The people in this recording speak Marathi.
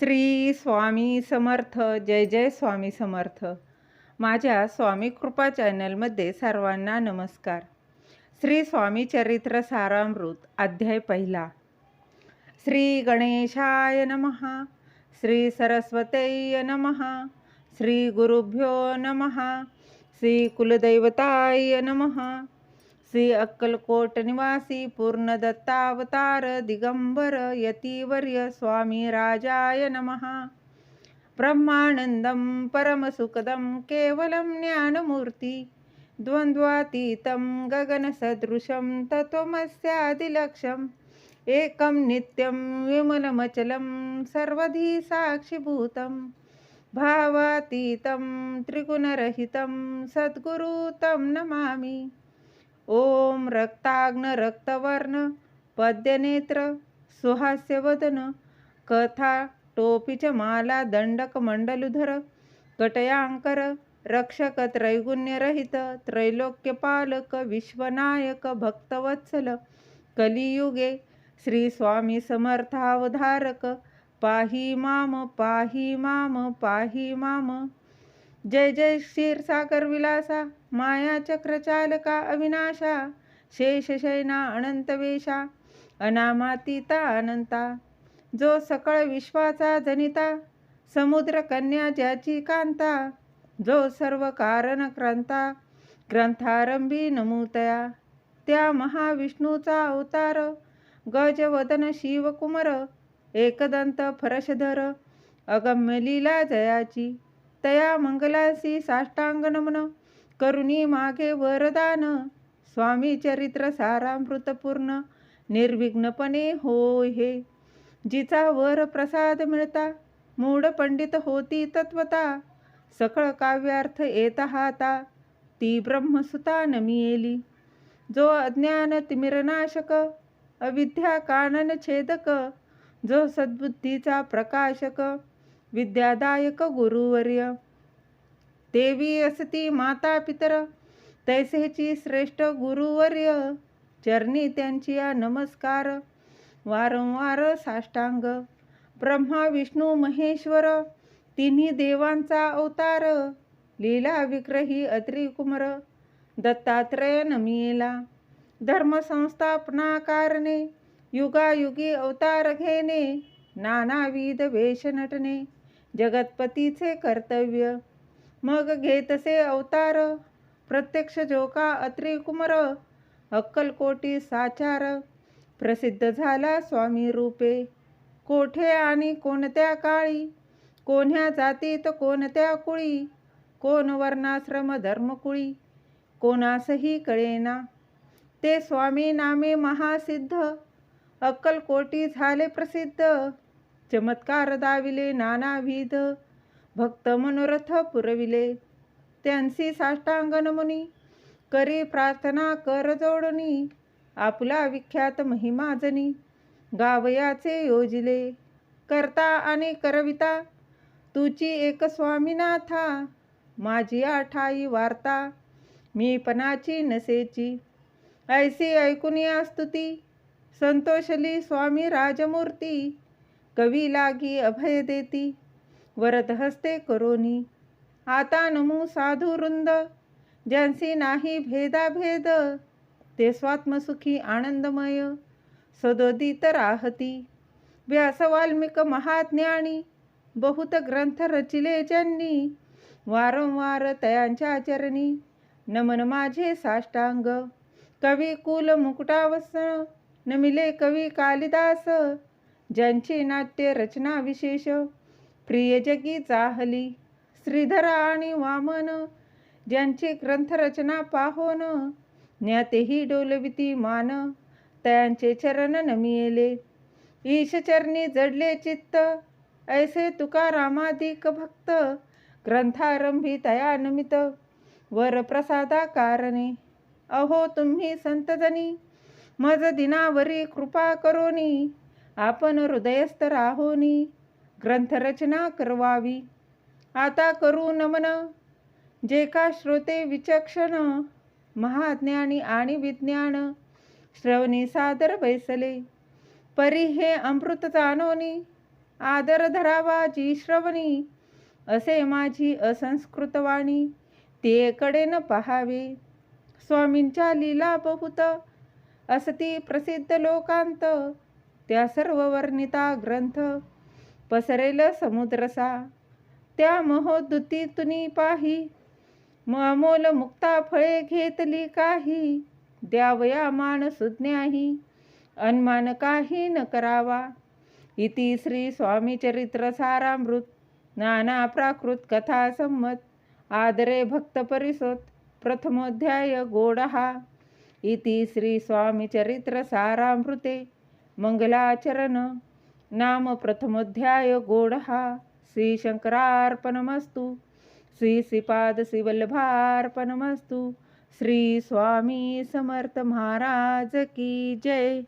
श्री स्वामी समर्थ जय जय स्वामी समर्थ. माझ्या स्वामी कृपा चॅनलमध्ये सर्वांना नमस्कार. श्री स्वामी चरित्र सारामृत अध्याय पहिला. श्री गणेशाय नमहा श्री सरस्वतय नमः श्री गुरुभ्यो नमहा श्री कुलदैवताय नमः श्री अक्कलकोट निवासी पूर्ण दत्तावतार दिगंबर यतीवर्य स्वामी राजाय नमः। ब्रह्मानन्दं परमसुखदं केवलं ज्ञानमूर्ति द्वन्द्वातीतं गगनसदृशं तत्त्वमस्यादिलक्ष्यम् एकं नित्यं विमलमचलं सर्वधी साक्षिभूतं भावातीतं त्रिगुणरहितं सद्गुरु तं नमामि। ओम रक्ताग्न रक्तवर्ण पद्यनेत्र सुहास्यवदन कथा टोपीच माला दंडक मंडलुधर कटयांकर रक्षक त्रैगुण्यरहित त्रैलोक्यपालक विश्वनायक भक्तवत्सल कलियुगे श्री स्वामी समर्थावधारक पाही माम पाही माम पाही माम जय जय क्षीरसागर विलासा मायाचक्रचालका अविनाशा शेषशैना अनंतवेशा अनामातीता अनंता जो सकळ विश्वाचा जनिता समुद्र कन्या ज्याची कांता जो सर्व कारण क्रांता ग्रंथारंभी नमूतया त्या महाविष्णूचा अवतार गजवदन शिवकुमर एकदंत फरशधर अगम्य लीला जयाची तया मंगलासी साष्टांग नमन करुणी मागे वरदान स्वामी चरित्र सारामृतपूर्ण निर्विघ्नपणे होय हे. जिचा वर प्रसाद मिळता मूढ पंडित होती तत्वता सकळ काव्यार्थ येत हाता ती ब्रह्मसुता नमियेली. जो अज्ञान तिमिरनाशक अविद्या कानन छेदक जो सद्बुद्धीचा प्रकाशक विद्यादायक गुरुवर्य। देवी असती माता पितर तैसेची श्रेष्ठ गुरुवर्य। चरणी त्यांची या नमस्कार वारंवार साष्टांग। ब्रह्मा विष्णू महेश्वर तिन्ही देवांचा अवतार। लीला विग्रही अत्रिकुमर दत्तात्रय नमियेला धर्मसंस्थापना कारणे युगायुगी अवतार घेणे नानाविध वेश नटणे जगतपतीचे कर्तव्य. मग घेतसे अवतार. प्रत्यक्ष जोका अत्रिकुमर अक्कलकोटी साचार. प्रसिद्ध झाला स्वामी रूपे. कोठे आणि कोणत्या काळी? कोण्या जातीत कोणत्या कुळी? कोण वर्णाश्रम धर्मकुळी? कोणासही कळेना. ते स्वामी नामे महासिद्ध. अक्कलकोटी झाले प्रसिद्ध. चमत्कार दाविले नानाविध. भक्त मनोरथ पुरविले. त्यांची साष्टांग नमुनी करी प्रार्थना कर जोडणी. आपला विख्यात महिमाजनी गावयाचे योजिले. करता आणि करविता तुची एक स्वामीनाथा. माझी आठाई वार्ता मी पणाची नसेची. ऐसी ऐकून या स्तुती संतोषली स्वामी राजमूर्ती. कवी लागी अभय देती. वरद हस्ते करोनी. आता नमू साधू वृंद. ज्यांसी नाही भेदाभेद ते स्वात्मसुखी आनंदमय. सदोदित राहती व्यास वाल्मिक महाज्ञानी. बहुत ग्रंथ रचिले ज्यांनी. वारंवार तयांच्या चरणी. नमन माझे साष्टांग. कवी कुल मुकुटावसन. नमिले कवी कालिदास. ज्यांची नाट्य रचना विशेष प्रिय जगी चाहली श्रीधर आणि वामन ज्यांची ग्रंथरचना पाहोन ज्ञातेही डोलविती मान तयांचे चरण नमियेले. ईशचरणी जडले चित्त ऐसे तुकारामाधिक भक्त ग्रंथारंभी तया नमित वर प्रसादा कारणे. अहो तुम्ही संतजनी मज दिनावरी कृपा करोनी आपण हृदयस्थ राहोनी ग्रंथरचना करवावी. आता करू नमन. जे का श्रोते विचक्षण महाज्ञानी आणि विज्ञान श्रवणी सादर बैसले. परी हे अमृत जाणोनी आदर धरावा जी श्रवणी. असे माझी असंस्कृत वाणी ते न पहावे. स्वामींच्या लीला बहुत असती प्रसिद्ध लोकांत त्या सर्व वर्णिता ग्रंथ पसरेल समुद्रसा. त्या महोदुतीतुनी पाही म अमोल मुक्ता फळे घेतली काही द्यावया मान सुज्ञाही अनमान काही न करावा. इति श्री स्वामी चरित्र सारामृत नाना प्राकृत कथा संमत आदरे भक्त परिसोत प्रथमोध्याय गोडहा. इति श्री स्वामी चरित्र सारामृते मंगलाचरण। नाम प्रथमोध्याय गोडहा श्री शंकरार्पणमस्तु। श्री श्रीपाद श्रीवल्लभार्पणमस्तु। श्री स्वामी समर्थ महाराज की जय।